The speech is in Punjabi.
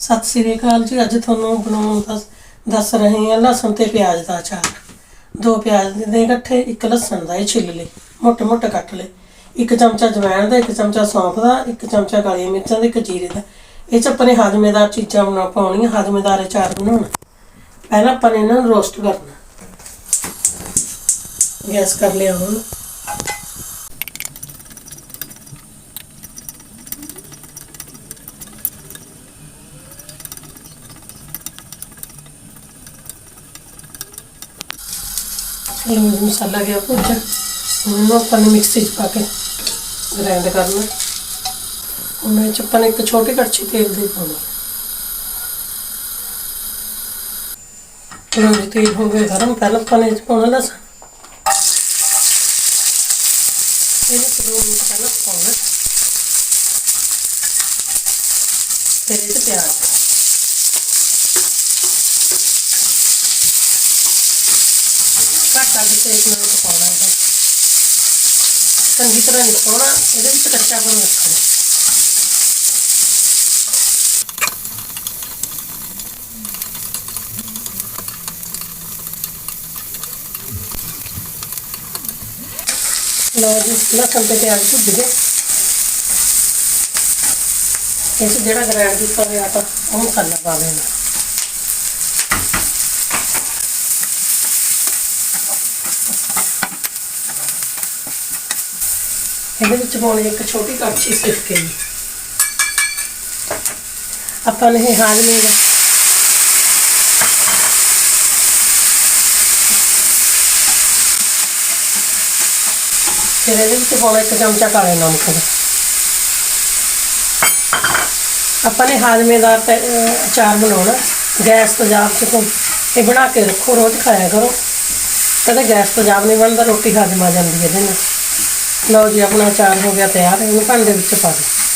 ਸਤਿ ਸ੍ਰੀ ਅਕਾਲ ਜੀ, ਅੱਜ ਤੁਹਾਨੂੰ ਬਣਾਉਣ ਦਾ ਦੱਸ ਰਹੇ ਹਾਂ ਲਸਣ ਤੇ ਪਿਆਜ਼ ਦਾ ਅਚਾਰ। ਦੋ ਪਿਆਜ਼ ਦੇ ਇਕੱਠੇ, ਇੱਕ ਲਸਣ ਦਾ, ਇਹ ਛਿੱਲ ਲਏ ਮੋਟੇ ਮੋਟੇ ਕੱਟ ਲਏ। ਇੱਕ ਚਮਚਾ ਜਵੈਣ ਦਾ, ਇੱਕ ਚਮਚਾ ਸੌਂਫ ਦਾ, ਇੱਕ ਚਮਚਾ ਕਾਲੀਆਂ ਮਿਰਚਾਂ ਦਾ ਇੱਕ ਜੀਰੇ ਦਾ। ਇਹ ਚ ਆਪਾਂ ਨੇ ਹਾਜ਼ਮੇਦਾਰ ਚੀਜ਼ਾਂ ਬਣਾ ਪਾਉਣੀਆਂ, ਹਾਜ਼ਮੇਦਾਰ ਅਚਾਰ ਬਣਾਉਣਾ। ਪਹਿਲਾਂ ਆਪਾਂ ਨੇ ਇਹਨਾਂ ਨੂੰ ਰੋਸਟ ਕਰਨਾ। ਗੈਸ ਕਰ ਲਿਆ ਹੁਣ। ਲੂਣ ਮਸਾਲਾ ਗਿਆ ਭੁੱਜ ਹੁਣ ਇਹਨੂੰ ਆਪਾਂ ਨੇ ਮਿਕਸੀ 'ਚ ਪਾ ਕੇ ਗ੍ਰਾਈਂਡ ਕਰਨਾ ਹੁਣ ਇਹ 'ਚ ਆਪਾਂ ਨੇ ਇੱਕ ਛੋਟੀ ਕੜਛੀ ਤੇਲ ਦੀ ਪਾਉਣੀ ਲਓ ਜੀ ਤੇਲ ਹੋ ਗਿਆ ਗਰਮ ਪਹਿਲਾਂ ਆਪਾਂ ਨੇ ਇਹ 'ਚ ਪਾਉਣਾ ਮਿੰਟ ਪਕਾਉਣਾ ਹੈ ਚੰਗੀ ਤਰ੍ਹਾਂ ਨਹੀਂ ਪਕਾਉਣਾ ਇਹਦੇ ਵਿੱਚ ਕੱਚਾ ਪਨ ਰੱਖਣਾ। ਲਓ ਜੀ, ਲਸਣ ਤੇ ਪਿਆਜ਼ ਭੁੱਜ ਗਏ ਇਸ ਜਿਹੜਾ ਗ੍ਰਾਈਂਡ ਕੀਤਾ ਹੋਇਆ ਆਪਾਂ ਉਹ ਮਸਾਲਾ ਪਾ ਦੇਣਾ ਇਹਦੇ ਵਿੱਚ ਪਾਉਣੀ ਇੱਕ ਛੋਟੀ ਕੜਛੀ ਸਿਰਕੇ ਦੀ ਆਪਾਂ ਨੇ ਇਹ ਹਾਜ਼ਮੇ ਦਾ ਫਿਰ ਇਹਦੇ ਵਿੱਚ ਪਾਉਣਾ ਇੱਕ ਚਮਚਾ ਕਾਲੇ ਨਮਕ। ਦਾ ਆਪਾਂ ਨੇ ਹਾਜਮੇ ਦਾ ਅਚਾਰ ਬਣਾਉਣਾ। ਗੈਸ ਤੇਜ਼ਾਬ ਚ ਤੋਂ ਇਹ ਬਣਾ ਕੇ ਰੱਖੋ, ਰੋਜ਼ ਖਾਇਆ ਕਰੋ। ਕਦੇ ਗੈਸ ਤੇਜ਼ਾਬ ਨਹੀਂ ਬਣਦਾ, ਰੋਟੀ ਹਾਜ਼ਮ ਆ ਜਾਂਦੀ ਹੈ ਇਹਦੇ ਨਾਲ। ਲਓ ਜੀ ਆਪਣਾ ਚਾਰ ਹੋ ਗਿਆ ਤਿਆਰ ਇਹਨੂੰ ਭਾਂਡੇ ਵਿੱਚ ਪਾ ਦਿਓ।